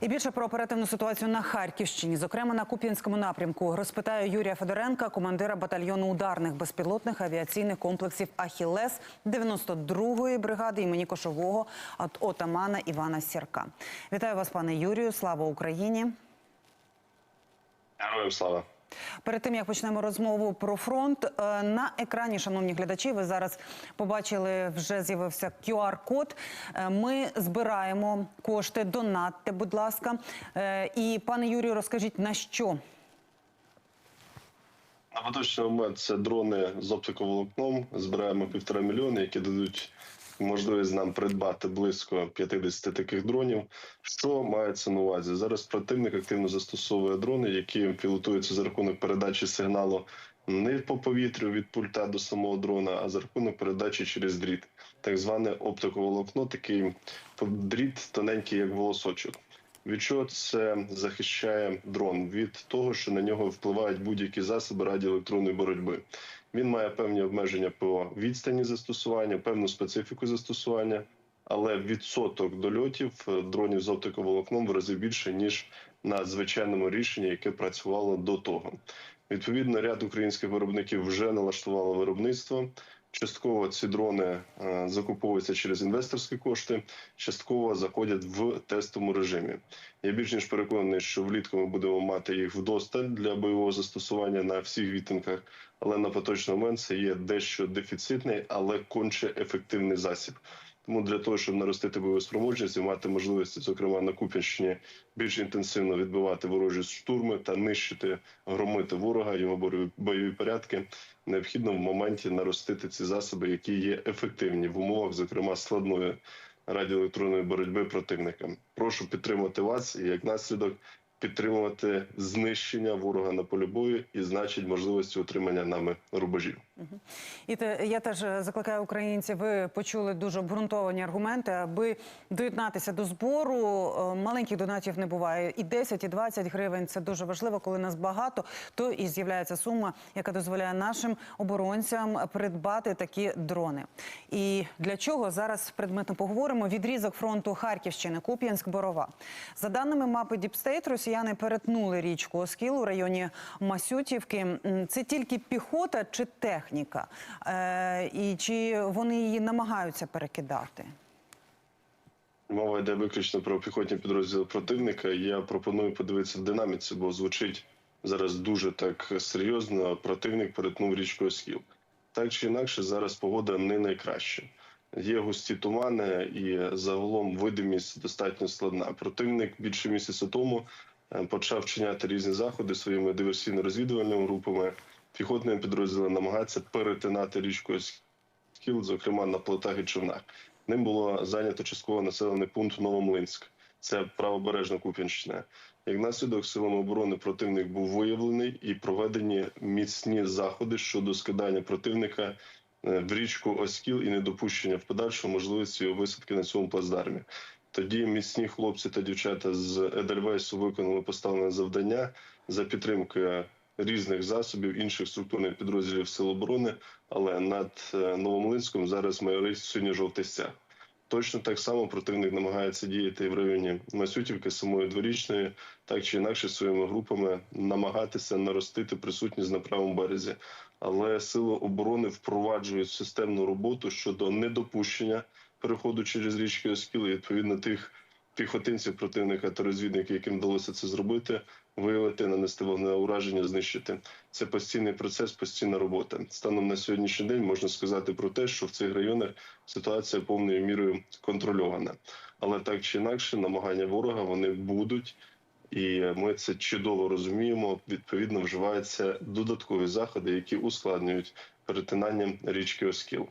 І більше про оперативну ситуацію на Харківщині, зокрема на Куп'янському напрямку, розпитаю Юрія Федоренка, командира батальйону ударних безпілотних авіаційних комплексів Ахілес 92-ї бригади імені Кошового от отамана Івана Сірка. Вітаю вас, пане Юрію. Слава Україні. Героям слава. Перед тим як почнемо розмову про фронт е, на екрані, шановні глядачі, ви зараз побачили, вже з'явився QR-код. Е, Ми збираємо кошти. Донатьте, будь ласка. Е, І пане Юрію, розкажіть на що? На поточний момент це дрони з оптиковолокном. Збираємо півтора мільйони, які дадуть можливість нам придбати близько 50 таких дронів. Що мається на увазі? Зараз противник активно застосовує дрони, які пілотуються за рахунок передачі сигналу не по повітрю від пульта до самого дрона, а за рахунок передачі через дріт, так зване оптиковолокно, такий дріт тоненький, як волосочок. Від чого це захищає дрон? Від того, що на нього впливають будь-які засоби радіоелектронної боротьби. Він має певні обмеження по відстані застосування, певну специфіку застосування, але відсоток дольотів е, дронів з оптиковолокном в рази більше ніж на звичайному рішенні, яке працювало до того. Відповідно, ряд українських виробників вже налаштувало виробництво. Частково ці дрони е, закуповуються через інвесторські кошти, частково заходять в тестовому режимі. Я більш ніж переконаний, що влітку ми будемо мати їх вдосталь для бойового застосування на всіх вітинках, але на поточний момент це є дещо дефіцитний, але конче ефективний засіб. Тому для того, щоб наростити бойову спроможність і мати можливість, зокрема на Куп'янщині, більш інтенсивно відбивати ворожі штурми та нищити, громити ворога, його бойові- порядки, необхідно в моменті наростити ці засоби, які є ефективні в умовах, зокрема складної радіоелектронної боротьби противника. Прошу підтримати вас і як наслідок підтримувати знищення ворога на полі бою і значить можливості отримання нами рубежів. І те, я теж закликаю українців. Ви почули дуже обґрунтовані аргументи, аби доєднатися до збору. Е, Маленьких донатів не буває. І 10, і 20 гривень це дуже важливо. Коли нас багато, то і з'являється сума, яка дозволяє нашим оборонцям придбати такі дрони. І для чого зараз предметно поговоримо? Відрізок фронту Харківщини, Куп'янськ, Борова. За даними мапи Діпстейт, росіяни перетнули річку Оскіл у районі Масютівки. Це тільки піхота чи техніка? Е, і чи вони її намагаються перекидати? Мова йде виключно про піхотні підрозділи противника. Я пропоную подивитися в динаміці, бо звучить зараз дуже так серйозно. Противник перетнув річку Оскіл. Так чи інакше, зараз погода не найкраща. Є густі тумани, і загалом видимість достатньо складна. Противник більше місяця тому почав вчиняти різні заходи своїми диверсійно-розвідувальними групами. Піхотними підрозділами намагатися перетинати річку Оскіл, зокрема на плотах і човнах. Ним було зайнято частково населений пункт Новомлинськ. Це правобережна Куп'янщина. Як наслідок силами оборони противник був виявлений і проведені міцні заходи щодо скидання противника е, в річку Оскіл і недопущення в подальшому можливості висадки на цьому плацдармі. Тоді міцні хлопці та дівчата з Едельвейсу виконали поставлене завдання за підтримки різних засобів інших структурних підрозділів Сил оборони, але над е, Новомлинськом зараз майорить синьо-жовтий стяг. Точно так само противник намагається діяти в районі Масютівки, самої дворічної, так чи інакше своїми групами намагатися наростити присутність на правому березі. Але сили оборони впроваджують системну роботу щодо недопущення переходу через річки Оскіл і відповідно тих піхотинців противника та розвідників, яким вдалося це зробити, виявити, нанести вогневе ураження, знищити. Це постійний процес, постійна робота. Станом на сьогоднішній день можна сказати про те, що в цих районах ситуація повною мірою контрольована. Але так чи інакше, намагання ворога вони будуть. І ми це чудово розуміємо. Відповідно, вживаються додаткові заходи, які ускладнюють перетинання річки Оскіл.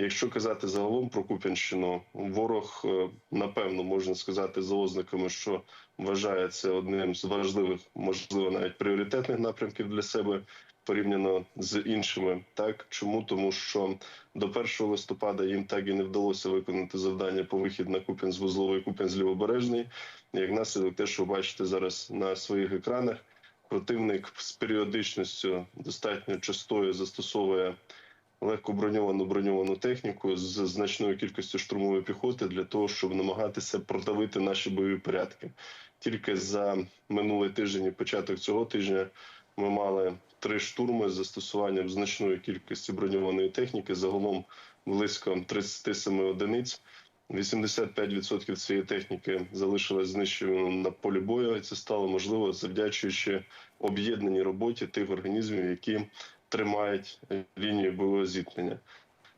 Якщо казати загалом про Куп'янщину, ворог е, напевно можна сказати за ознаками, що вважає це одним з важливих, можливо, навіть пріоритетних напрямків для себе порівняно з іншими. Так чому тому, що до 1 листопада їм так і не вдалося виконати завдання по вихід на Куп'ян з вузловий Куп'ян з лівобережний. Як наслідок, те, що ви бачите зараз на своїх екранах, противник з періодичністю достатньо частою застосовує легко броньовану броньовану техніку з значною кількістю штурмової піхоти для того, щоб намагатися продавити наші бойові порядки. Тільки за минулий тиждень і початок цього тижня ми мали три штурми з застосуванням значної кількості броньованої техніки, загалом близько 37 одиниць. 85% цієї техніки залишилось знищеною на полі бою, це стало можливо завдячуючи об'єднаній роботі тих організмів, які тримають лінію бойового зіткнення.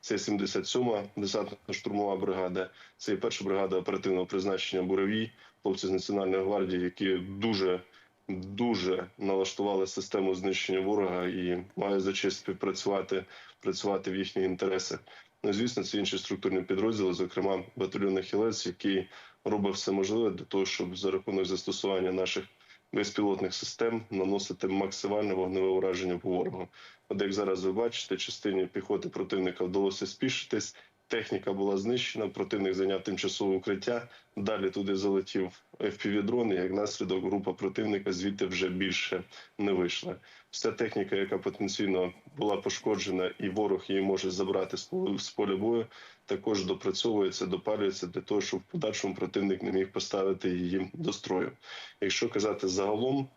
Це 77-ма десантно-штурмова бригада, це і перша бригада оперативного призначення Буровій, хлопці з Національної гвардії, які дуже дуже налаштували систему знищення ворога і мають за честь співпрацювати працювати в їхніх інтересах. Ну, звісно, це інші структурні підрозділи, зокрема батальйон «Ахілес», який робить все можливе для того, щоб за рахунок застосування наших безпілотних систем наносити максимальне вогневе ураження по ворогу. От як зараз ви бачите, частині піхоти противника вдалося спішитись. Техніка була знищена, противник зайняв тимчасове укриття. Далі туди залетів FPV-дрон, і як наслідок група противника звідти вже більше не вийшла. Вся техніка, яка потенційно була пошкоджена, і ворог її може забрати з поля бою, також допрацьовується, допалюється для того, щоб в подальшому противник не міг поставити її до строю. Якщо казати загалом,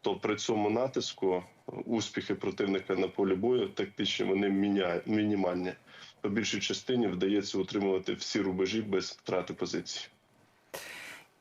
то при цьому натиску успіхи противника на полі бою тактичні вони міня- мінімальні. По більшій частині вдається утримувати всі рубежі без втрати позицій.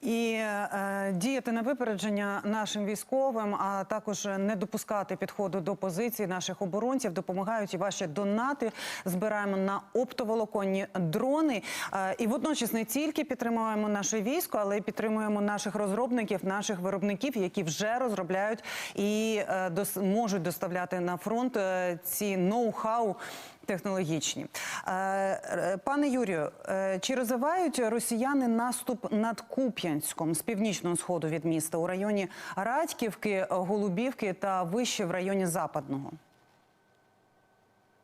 І е, діяти на випередження нашим військовим, а також не допускати підходу до позицій наших оборонців, допомагають і ваші донати. Збираємо на оптоволоконні дрони. Е, і водночас не тільки підтримуємо наше військо, але й підтримуємо наших розробників, наших виробників, які вже розробляють і е, дос- можуть доставляти на фронт е, ці ноу-хау технологічні. Е, е, Пане Юрію, е, чи розвивають росіяни наступ над Куп'янськом з північного сходу від міста у районі Радьківки, Голубівки та вище в районі Западного?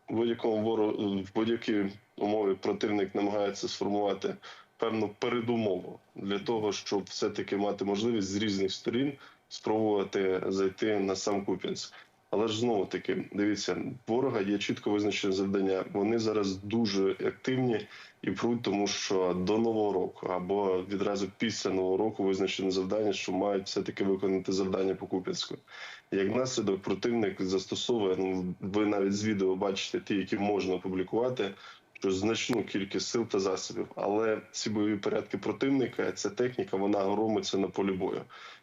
Будь-якому вору в будь-якій умові противник намагається сформувати певну передумову для того, щоб все-таки мати можливість з різних сторін спробувати зайти на сам Куп'янськ. Але ж знову таки, дивіться, ворога є чітко визначене завдання. Вони зараз дуже активні і пруть, тому що до нового року або відразу після нового року визначене завдання, що мають все таки виконати завдання по Куп'янську. Як наслідок, противник застосовує. Ну ви навіть з відео бачите ті, які можна опублікувати. Що значну кількість сил та засобів, але ці бойові порядки противника, ця техніка, вона громиться на полі бою.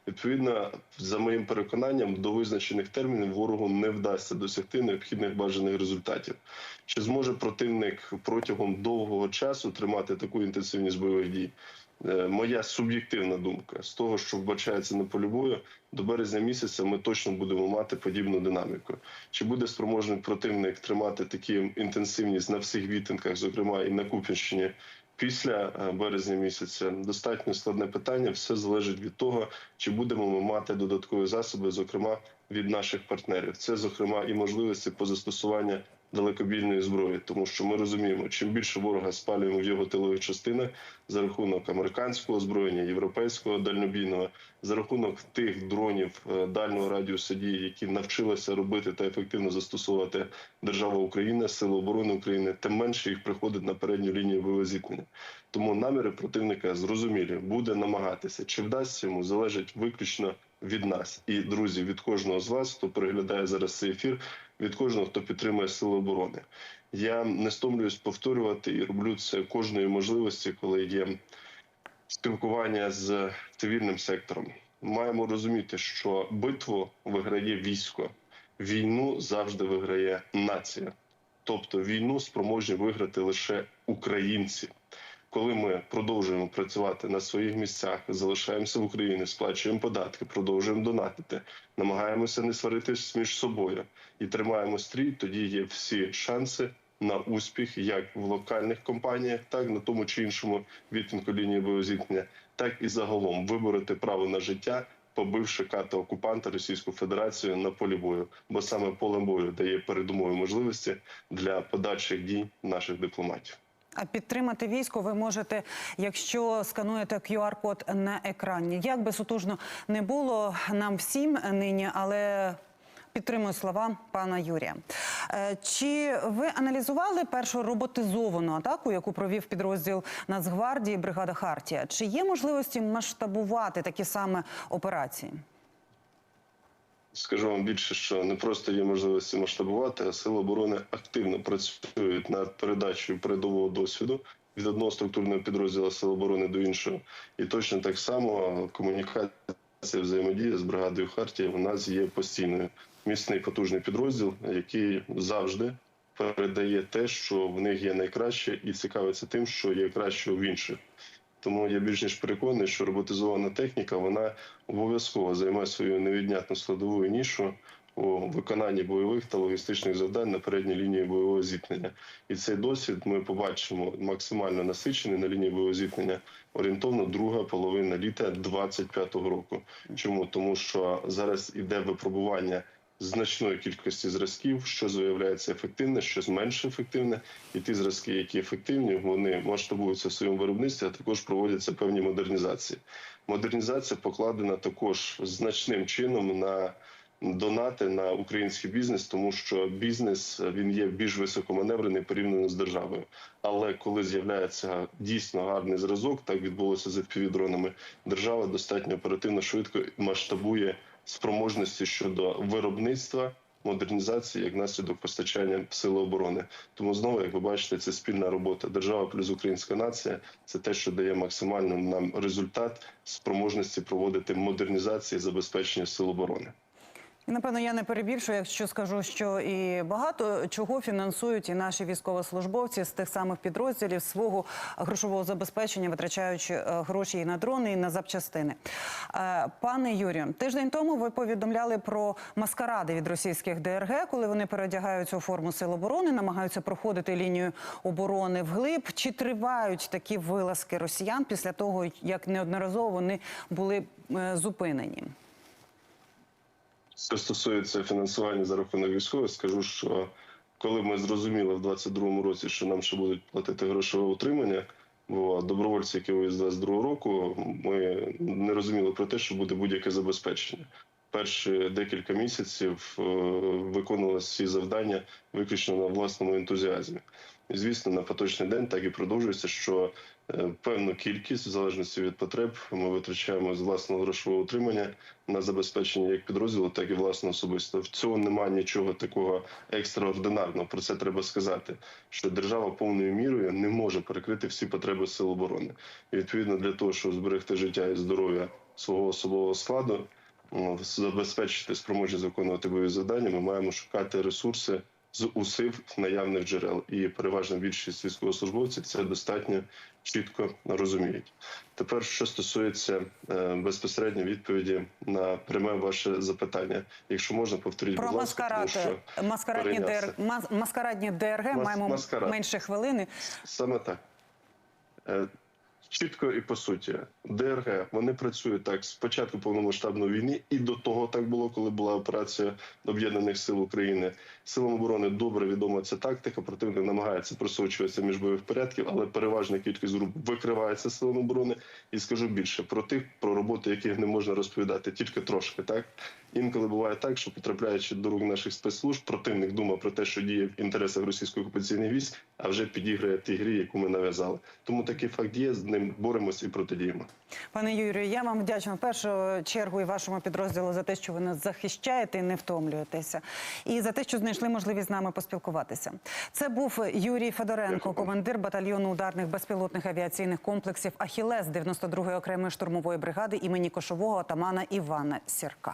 Відповідно, за моїм переконанням, до визначених термінів ворогу не вдасться досягти необхідних бажаних результатів. Чи зможе противник протягом довгого часу тримати таку інтенсивність бойових дій? Е, Моя суб'єктивна думка з того, що вбачається на полі бою, до березня місяця ми точно будемо мати подібну динаміку. Чи буде спроможний противник тримати такі інтенсивність на всіх відтинках, зокрема і на Куп'янщині, після е, березня місяця? Достатньо складне питання. Все залежить від того, чи будемо ми мати додаткові засоби, зокрема від наших партнерів. Це зокрема і можливості по застосуванню далекобійної зброї, тому що ми розуміємо, чим більше ворога спалюємо в його тилових частинах за рахунок американського озброєння, європейського дальнобійного, за рахунок тих дронів е, дальнього радіусу дії, які навчилася робити та ефективно застосовувати держава Україна, Сили оборони України, тим менше їх приходить на передню лінію бойового зіткнення. Тому наміри противника зрозумілі, буде намагатися. Чи вдасться йому залежить виключно від нас і друзі, від кожного з вас, хто переглядає зараз цей ефір, від кожного, хто підтримує сили оборони. Я не стомлююсь повторювати і роблю це кожної можливості, коли є спілкування з цивільним сектором. Маємо розуміти, що битву виграє військо, війну завжди виграє нація. Тобто війну спроможні виграти лише українці. Коли ми продовжуємо працювати на своїх місцях, залишаємося в Україні, сплачуємо податки, продовжуємо донатити, намагаємося не сваритись між собою і тримаємо стрій, тоді є всі шанси на успіх як в локальних компаніях, так на тому чи іншому відтинку лінії боєзіткнення, так і загалом вибороти право на життя, побивши ката окупанта Російську Федерацію на полі бою, бо саме поле бою дає передумові можливості для подальших дій наших дипломатів. А підтримати військо ви можете, якщо скануєте QR-код на екрані. Як би сутужно не було нам всім нині, але підтримую слова пана Юрія. Е, Чи ви аналізували першу роботизовану атаку, яку провів підрозділ Нацгвардії бригада Хартія? Чи є можливості масштабувати такі саме операції? Скажу вам більше, що не просто є можливості масштабувати, а сили оборони активно працюють над передачею передового досвіду від одного структурного підрозділу Сил оборони до іншого. І точно так само комунікація взаємодія з бригадою Хартія у нас є постійною. Міцний потужний підрозділ, який завжди передає те, що в них є найкраще, і цікавиться тим, що є краще в інших. Тому я більш ніж переконаний, що роботизована техніка вона обов'язково займе свою невіднятну складову нішу у виконанні бойових та логістичних завдань на передній лінії бойового зіткнення. І цей досвід ми побачимо максимально насичений на лінії бойового зіткнення орієнтовно друга половина літа 25-го року. Чому тому, що зараз іде випробування значної кількості зразків, що виявляється ефективне, що менш ефективне, і ті зразки, які ефективні, вони масштабуються в своєму виробництві, а також проводяться певні модернізації. Модернізація покладена також значним чином на донати на український бізнес, тому що бізнес він є більш високоманеврений порівняно з державою. Але коли з'являється дійсно гарний зразок, так відбулося з FPV-дронами, держава достатньо оперативно швидко масштабує спроможності щодо виробництва. Модернізації як наслідок постачання сили оборони, тому знову, як ви бачите, це спільна робота. Держава плюс українська нація це те, що дає максимально нам результат спроможності проводити модернізації забезпечення сил оборони. Напевно я не перебільшую, якщо скажу, що і багато чого фінансують і наші військовослужбовці з тих самих підрозділів свого грошового забезпечення, витрачаючи е, гроші і на дрони, і на запчастини. Е, Пане Юрію, тиждень тому ви повідомляли про маскаради від російських ДРГ, коли вони переодягаються у форму сил оборони, намагаються проходити лінію оборони вглиб. Чи тривають такі вилазки росіян після того, як неодноразово вони були е, зупинені? Що стосується фінансування за рахунок військових, скажу, що коли ми зрозуміли в 22-му році, що нам ще будуть платити грошове утримання, бо добровольці, які виїздили з 22-го року, ми не розуміли про те, що буде будь-яке забезпечення. Перші декілька місяців е, виконували ці завдання виключно на власному ентузіазмі. І, звісно, на поточний день так і продовжується, що е, певну кількість, в залежності від потреб, ми витрачаємо з власного грошового утримання на забезпечення як підрозділу, так і власного особисто. В цьому немає нічого такого екстраординарного. Про це треба сказати. Що держава повною мірою не може перекрити всі потреби сил оборони. І відповідно для того, щоб зберегти життя і здоров'я свого особового складу, забезпечити спроможність виконувати бойові завдання, ми маємо шукати ресурси з усіх наявних джерел. І переважна більшість військовослужбовців це достатньо чітко розуміють. Тепер, що стосується е, безпосередньо відповіді на пряме ваше запитання, якщо можна повторіть, Про будь ласка, тому що маскарадні. ДР, маскарадні ДРГ Мас- маємо маскарад. менше хвилини. Саме так. Чітко і по суті, ДРГ вони працюють так з початку повномасштабної війни, і до того так було, коли була операція об'єднаних сил України. Силам оборони добре відома ця тактика. Противник намагається просочуватися між бойових порядків, але переважна кількість груп викривається силами оборони. І скажу більше про тих, про роботи, яких не можна розповідати, тільки трошки. Так інколи буває так, що потрапляючи до рук наших спецслужб, противник думає про те, що діє в інтересах російської окупаційної військ, а вже підіграє тій грі, яку ми нав'язали. Тому такий факт є. З ним боремося і протидіємо. Пане Юрію, я вам вдячна в першу чергу і вашому підрозділу за те, що ви нас захищаєте і не втомлюєтеся, і за те, що знайшли можливість з нами поспілкуватися. Це був Юрій Федоренко, Дякую. командир батальйону ударних безпілотних авіаційних комплексів Ахілес 92-ї окремої штурмової бригади імені кошового отамана Івана Сірка.